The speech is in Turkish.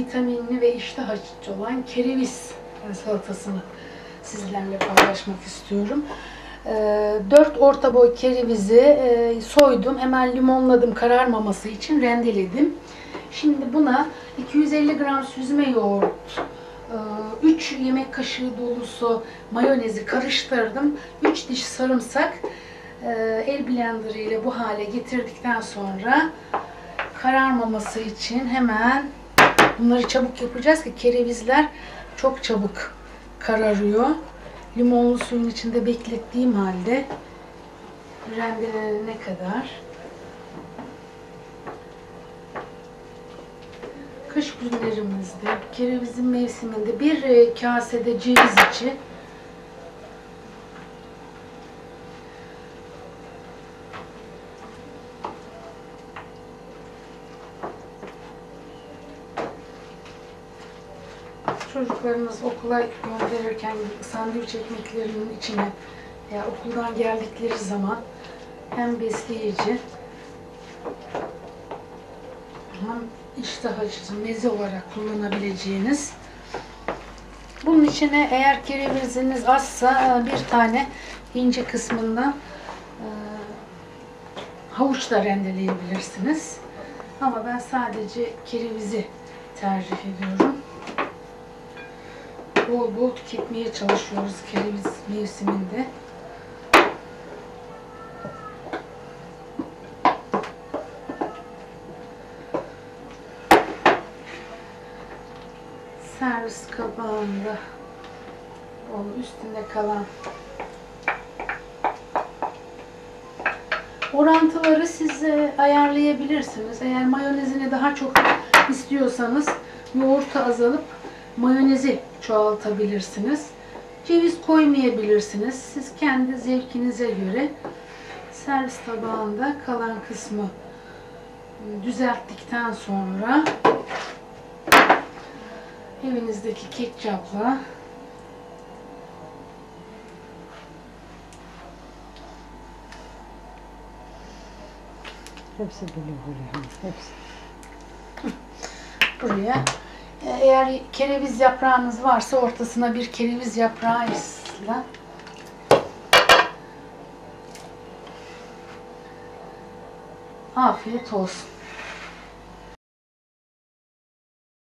Vitaminli ve iştah açıcı olan kereviz salatasını sizlerle paylaşmak istiyorum. 4 orta boy kerevizi e, soydum. Hemen limonladım kararmaması için rendeledim. Şimdi buna 250 gram süzme yoğurt, 3 yemek kaşığı dolusu mayonezi karıştırdım. 3 diş sarımsak e, el blender ile bu hale getirdikten sonra kararmaması için hemen bunları çabuk yapacağız ki kerevizler çok çabuk kararıyor. Limonlu suyun içinde beklettiğim halde rendelenene kadar kış günlerimizde kerevizin mevsiminde bir e, kasede ceviz içi çocuklarınız okula gönderirken sandviç ekmeklerinin içine veya okuldan geldikleri zaman hem besleyici hem iştah açıcı meze olarak kullanabileceğiniz bunun içine eğer kereviziniz azsa bir tane ince kısmından e, havuç da rendeleyebilirsiniz. Ama ben sadece kerevizi tercih ediyorum bol bol tüketmeye çalışıyoruz kereviz mevsiminde. Servis kabağında onun üstünde kalan orantıları siz e, ayarlayabilirsiniz. Eğer mayonezini daha çok istiyorsanız yoğurtu azalıp mayonezi çoğaltabilirsiniz. Ceviz koymayabilirsiniz. Siz kendi zevkinize göre servis tabağında kalan kısmı düzelttikten sonra evinizdeki ketçapla Hepsi böyle böyle. Hepsi. buraya eğer kereviz yaprağınız varsa ortasına bir kereviz yaprağıyla afiyet olsun.